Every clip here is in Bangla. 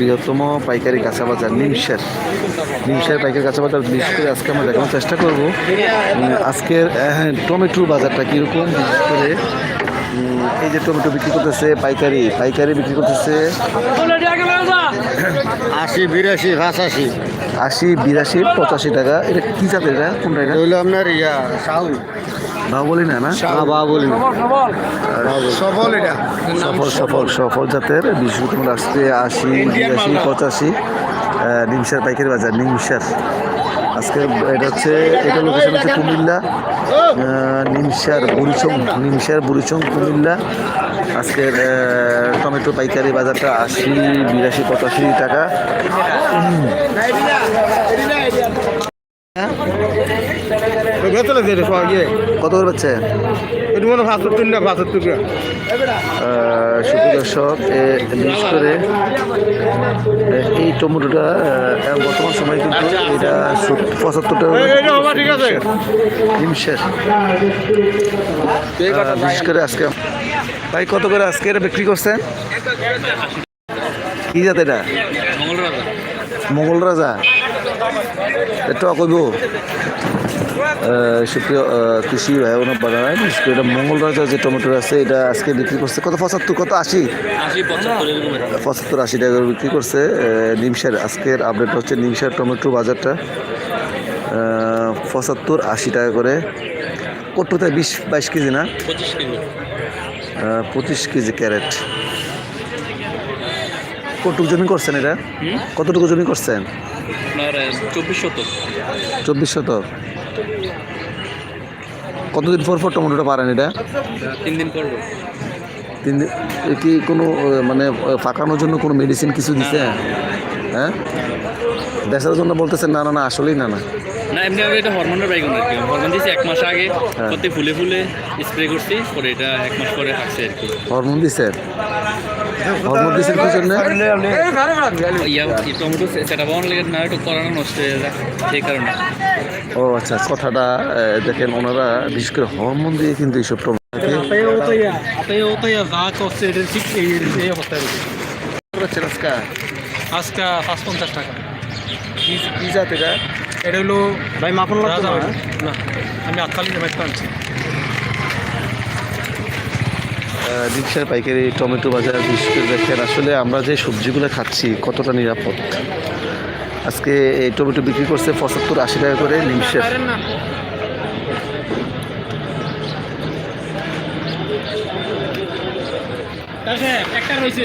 বৃহত্তম পাইকারি কাঁচা বাজার নিমসার নিমসার পাইকারি কাঁচা বাজার বিশেষ করে আজকে আমরা দেখানোর চেষ্টা করব। আজকের টমেটোর বাজারটা কীরকম বিশেষ করে এই যে টমেটো বিক্রি করতেছে পাইকারি পাইকারি বিক্রি করতেছে আশি বিরাশি পঁচাশি। আশি বিরাশি পঁচাশি টাকা। এটা কী জাতের এটা? কোনটা এটা? হইল আপনার ইয়া সাউল ভাও বলি না না? বাবা বলি সফল এটা। সফল সফল সফল জাতের করে তোমরা আসছে আশি বিরাশি পঁচাশি নিমসার পাইকারি বাজার নিমসার আজকে এটা হচ্ছে এটা লোকেশন হচ্ছে কুমিল্লা নিমসার বুড়িচং নিমসার বুড়িচং কুমিল্লা। আজকের টমেটো পাইকারি বাজারটা আশি বিরাশি পঁচাশি টাকা। পাওয়া গিয়ে। কত করে পাচ্ছে? এটা মনে পাঁচাত্তর না পাঁচাত্তর টাকা সুপ্র দর্শক এ, বিশেষ করে এই টমেটোটা বর্তমান সময়ে কিন্তু এটা সত্তর- পঁচাত্তর টাকা করে ঠিক আছে। বিশেষ করে আজকে। ভাই কত করে আজকে এটা বিক্রি করছেন কি জাত এটা? মোগল রাজা। এটা কইব সুপ্রিয় কৃষি ভাই বোন বানায় বিশেষ করে এটা মঙ্গল রাজা যে টমেটো আছে এটা আজকে বিক্রি করছে কত? পঁচাত্তর কত? আশি? পঁচাত্তর আশি টাকা করে বিক্রি করছে নিমসার আজকের আপডেট হচ্ছে নিমসার টমেটো বাজারটা পঁচাত্তর আশি টাকা করে। কটুতে বিশ বাইশ কেজি না? পঁচিশ কেজি। ক্যারেট। কটুক জমি করছেন এটা? কতটুকু জমি করছেন? চব্বিশ শতক। চব্বিশ শতক। কতদিন পর পর টমেটোটা পারেন এটা? তিন দিন পর। তিন দিন কি কোনো মানে ফাঁকানোর পাকানোর জন্য কোনো মেডিসিন কিছু দিছে? হ্যাঁ? দেশের জন্য বলতেছেন না না না আসলেই না না। না এমনি আমি এটা হরমোনের বাইকন আর কি হরমোন দিয়েছি এক মাস আগে প্রতি ফুলে ফুলে স্প্রে করছি পরে এটা এক মাস পরে থাকছে আর কি। হরমোন দিছে? হরমোন দিছেন কি জন্য ইয়া টমেটো সেটা লেগে না একটু করানো নষ্ট হয়ে যায় সেই কারণে। ও আচ্ছা কথাটা আহ, দেখেন ওনারা বিশেষ করে হরমোন দিয়ে কিন্তু এইসব টমেটোকে করছেন আজকে? পাঁচ পঞ্চাশ টাকা। কি কি জাত এটা? এটা হলো ভাই মাখন লাগতো না? না আমি আটকালি আনছি। রিক্সার পাইকারি টমেটো বাজার বিশেষ করে দেখেন আসলে আমরা যে সবজিগুলো খাচ্ছি কতটা নিরাপদ? আজকে এই টমেটো বিক্রি করছে পঁচাত্তর আশি টাকা করে নিমশের একটা রয়েছে।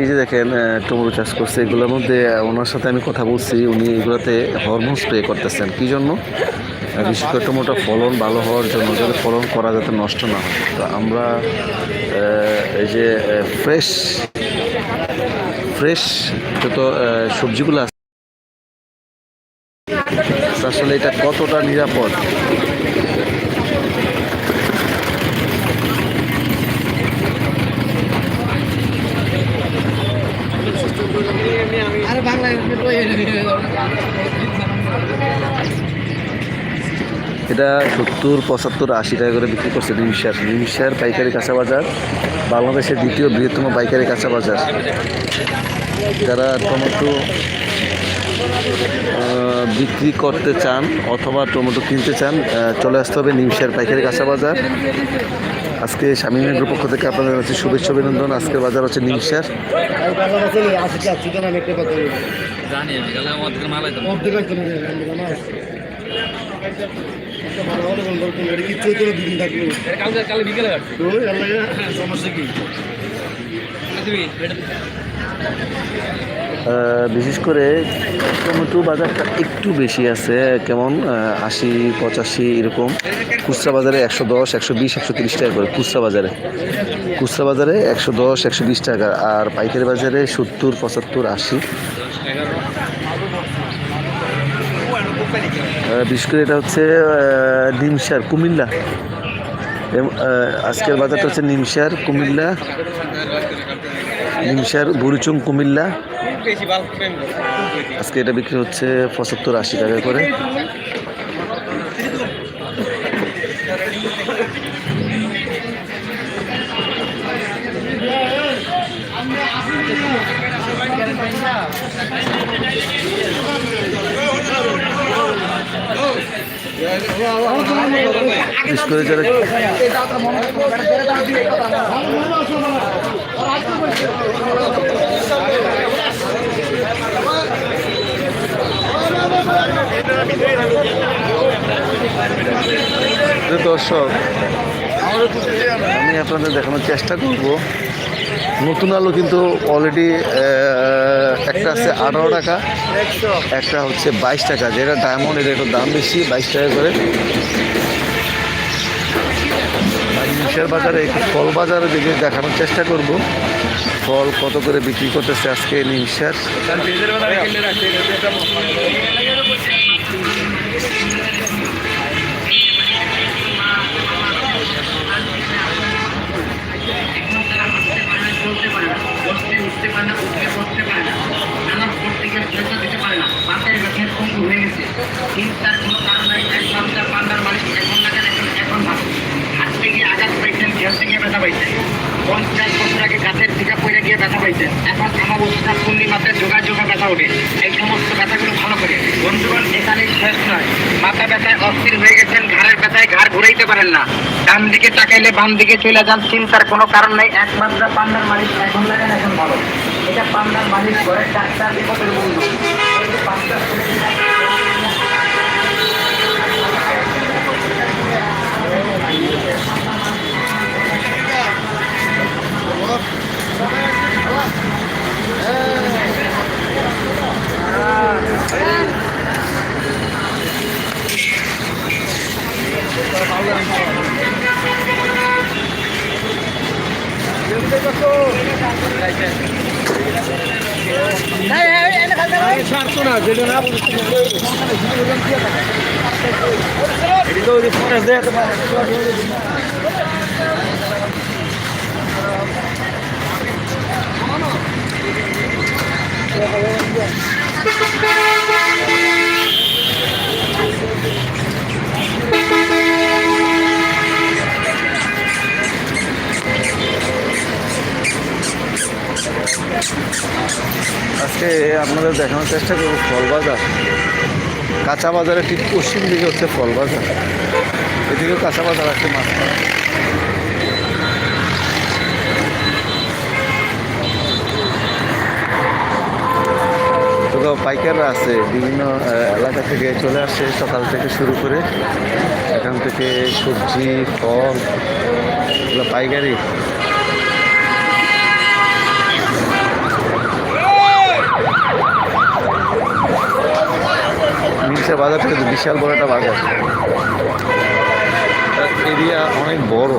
এই যে দেখেন টমেটো চাষ করছে, এগুলোর মধ্যে ওনার সাথে আমি কথা বলছি, উনি এগুলোতে হরমোন স্প্রে করতেছেন। কি জন্য? বিশেষ করে টমেটো ফলন ভালো হওয়ার জন্য, যাতে ফলন করা যাতে নষ্ট না হয়। তো আমরা এই যে ফ্রেশ ফ্রেশ যত সবজিগুলো আছে, আসলে এটা কতটা নিরাপদ? এটা সত্তর, পঁচাত্তর, আশি টাকা করে বিক্রি করছে নিমিশার নিমিশার পাইকারি কাঁচা বাজার, বাংলাদেশের দ্বিতীয় বৃহত্তম পাইকারি কাঁচা বাজার। যারা টমেটো বিক্রি করতে চান অথবা টমেটো কিনতে চান চলে আসতে হবে নিমসার পাইকারি কাঁচা বাজার। আজকে স্বামীনের পক্ষ থেকে আপনাদের কাছে শুভেচ্ছা, অভিনন্দন। আজকের বাজার হচ্ছে কাটছি সমস্যা কি বিশেষ করে টমেটো বাজারটা একটু বেশি আছে, কেমন আশি, পঁচাশি এরকম। খুচরা বাজারে একশো দশ, একশো বিশ, একশো তিরিশ টাকা করে খুচরা বাজারে। খুচরা বাজারে একশো দশ, একশো বিশ টাকা, আর পাইকারি বাজারে সত্তর, পঁচাত্তর, আশি। বিশেষ করে এটা হচ্ছে নিমসার কুমিল্লা। আজকের বাজারটা হচ্ছে নিমসার কুমিল্লা। নিমসার বুড়িচুং কুমিল্লা। আজকে এটা বিক্রি হচ্ছে পঁচাত্তর আশি টাকা করে। বিশেষ করে যারা দর্শক, আমি আপনাদের দেখানোর চেষ্টা করব। নতুন আলু কিন্তু অলরেডি একটা আছে আঠারো টাকা, একটা হচ্ছে বাইশ টাকা, যেটা ডায়মন্ড এটা একটু দাম বেশি, বাইশ টাকা করে। আর বাজারে একটু ফল বাজারে দিকে দেখানোর চেষ্টা করব। ফল কত করে বিক্রি করতেছে আজকে নিউশের চলতে পারে না। বসতে উঠতে পারে না উঠে বসতে পারে না নানা ভোট থেকে পয়সা দিতে পারে না মাথায় ব্যথার কম হয়ে গেছে চিন্তার কোনো কারণ নাই এক ঘণ্টা পান্ডার মালিক এখন লাগান এখন এখন ভালো হাঁটতে গিয়ে আঘাত পাইছেন পাইছেন পঞ্চাশ বছর আগে গাছের টিকা পড়ে গিয়ে ব্যথা পাইছেন এখন অমাবস্যা পূর্ণিমাতে যোগা যোগা ব্যথা ওঠে। এই সমস্ত ব্যথাগুলো ভালো করে। বন্ধুগণ, এখানেই শেষ নয়। মাথা ব্যথায় অস্থির হয়ে গেছেন, ঘাড়ের ব্যথায় ঘাড় ঘুরাইতে পারেন না। ডান দিকে বাম দিকে চলে যান, চিন্তার কোনো কারণ নেই। একমাত্র পান্ডার এখন এখন ভালো। এটা পান্ডার মালিক ঘরের ডাক্তার, বিপদের বন্ধু। পাঁচটা সারতো না যেটা না আজকে আপনাদের দেখানোর চেষ্টা করব ফল বাজার কাঁচা বাজারে ঠিক পশ্চিম দিকে হচ্ছে ফল বাজার এদিকেও কাঁচা বাজার আছে মাছ তো পাইকাররা আছে, বিভিন্ন এলাকা থেকে চলে আসে সকাল থেকে শুরু করে। এখান থেকে সবজি, ফল, এগুলো পাইকারি। নিচের বাজারটা কিন্তু বিশাল বড় একটা বাজার। এরিয়া অনেক বড়।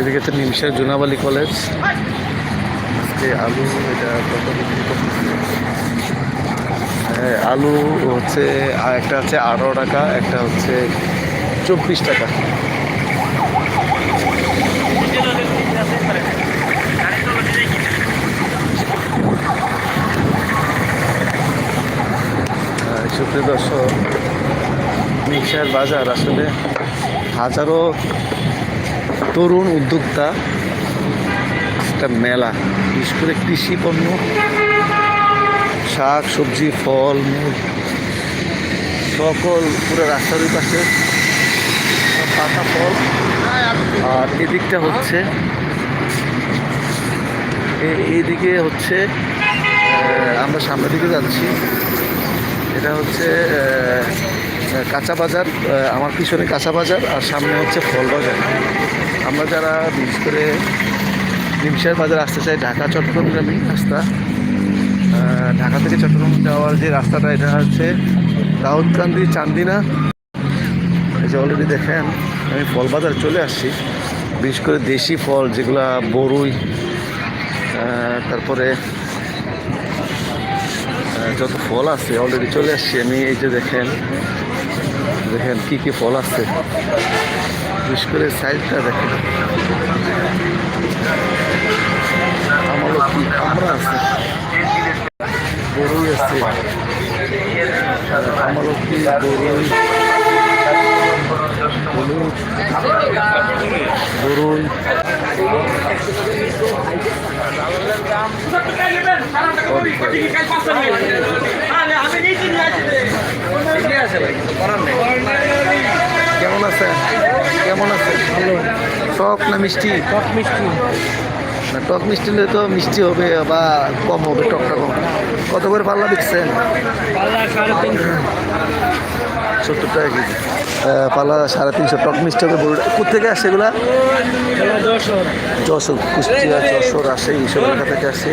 এদিকে হচ্ছে নিমসার জুনাবালি কলেজ। আলু এটা হ্যাঁ, আলু হচ্ছে একটা হচ্ছে আঠারো টাকা একটা হচ্ছে চব্বিশ টাকা। সুপ্রিয় দর্শক, মিক্সার বাজার আসলে হাজারো তরুণ উদ্যোক্তা, একটা মেলা, বিশেষ করে কৃষি পণ্য, শাক, সবজি, ফল মূল সকল পুরো রাস্তার পাশে পাতা ফল। আর এদিকটা হচ্ছে এইদিকে হচ্ছে আমরা সামনের দিকে যাচ্ছি। এটা হচ্ছে কাঁচা বাজার আমার পিছনে কাঁচা বাজার আর সামনে হচ্ছে ফল বাজার। আমরা যারা বিশেষ করে নিমশার বাজার আসতে চাই, ঢাকা, চট্টগ্রামী রাস্তা। ঢাকা থেকে চট্টগ্রাম যাওয়ার যে রাস্তাটা, এটা হচ্ছে দাউদকান্দি চান্দিনা। এই যে অলরেডি দেখেন, আমি ফল বাজার চলে আসছি। বিশেষ করে দেশি ফল, যেগুলা বরুই তারপরে যত ফল আছে অলরেডি চলে আসছি আমি, এই যে দেখেন দেখেন কি কি ফল আছে। বিশেষ করে সাইজটা দেখেন। আমারও কি আমরা আছে। বড়ই আছে। আমারও কি বড়ই হলুদ বড়ই কেমন আছে? কেমন আছে? ভালো। টক না মিষ্টি? টক মিষ্টি। না টক মিষ্টি হলে তো মিষ্টি হবে বা কম হবে টকটা কম। কত করে পাল্লা দিচ্ছেন সত্তর টাকা কেজি। পাল্লা সাড়ে তিনশো টক মিষ্টি হবে বড় কোথেকে আসে এগুলা? যশোর, কুষ্টিয়া, যশোর আসে, এইসব এলাকা থেকে আসে।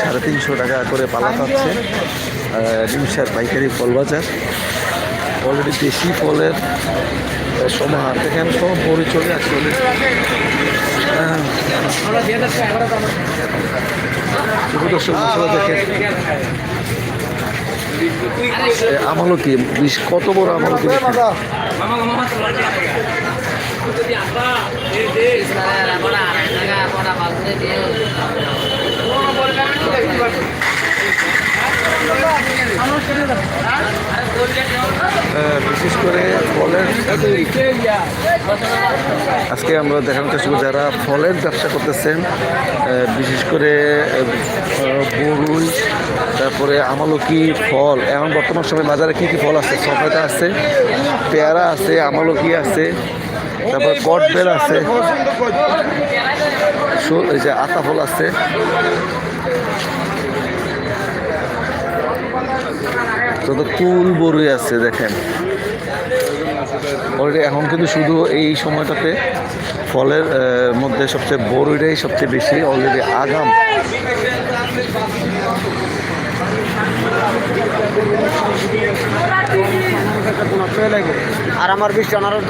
সাড়ে তিনশো টাকা করে পালা পাচ্ছে। নিমসার পাইকারি ফল বাজার। অলরেডি দেশি ফলের সমাহার দেখেন সব বড়ি চলে শুভ দর্শক মশলা দেখেন আমলো কি বিশ, কত বড় আমলো কি বিশেষ করে ফলের আজকে আমরা দেখানোর চেষ্টা করব যারা ফলের ব্যবসা করতেছেন বিশেষ করে বরুই তারপরে আমালকি ফল, এখন বর্তমান সময় বাজারে কী কী ফল আছে? সফেদা আছে, পেয়ারা আছে, আমালকি আছে, তারপরে কটবেল আছে এই যে আতা ফল আছে। যত কুল বরুই আছে, দেখেন। এখন কিন্তু শুধু এই সময়টাতে ফলের মধ্যে সবচেয়ে বড়ইটাই সবচেয়ে বেশি অলরেডি আগাম। আর আমার বৃষ্টি অনারত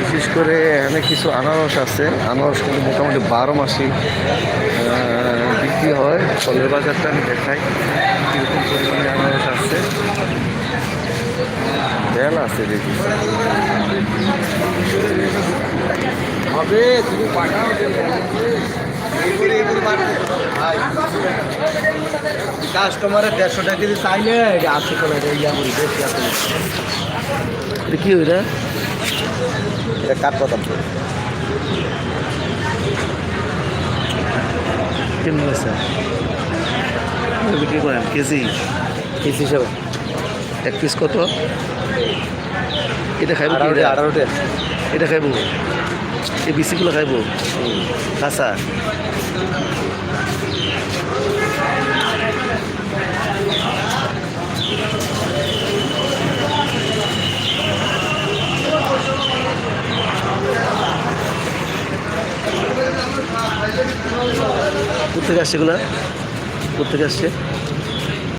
বিশেষ করে এখানে কিছু আনারস আছে। আনারস কিন্তু মোটামুটি বারো মাসই বিক্রি হয়। ফলের বাজারটা আমি দেখাই। কীরকম পরিমাণে আনারস আছে। বেল আছে দেখি। হবে তুমি পাঠাও। কাস্টমারের দেড়শো টাকা কেজি চাইলে আশি করে ইয়া করি বেশি এটা কি ওইটা? এটা কাঠ পাতাম কেমন আছে? বিক্রি করেন কেজি? পিস হিসাবে। এক পিস কত? এটা খাইব আঠারোটা এটা? খাইব? এই বিচিগুলো খাইব? কাঁচা কোথেকে আসছে এগুলা? কোথেকে আসছে?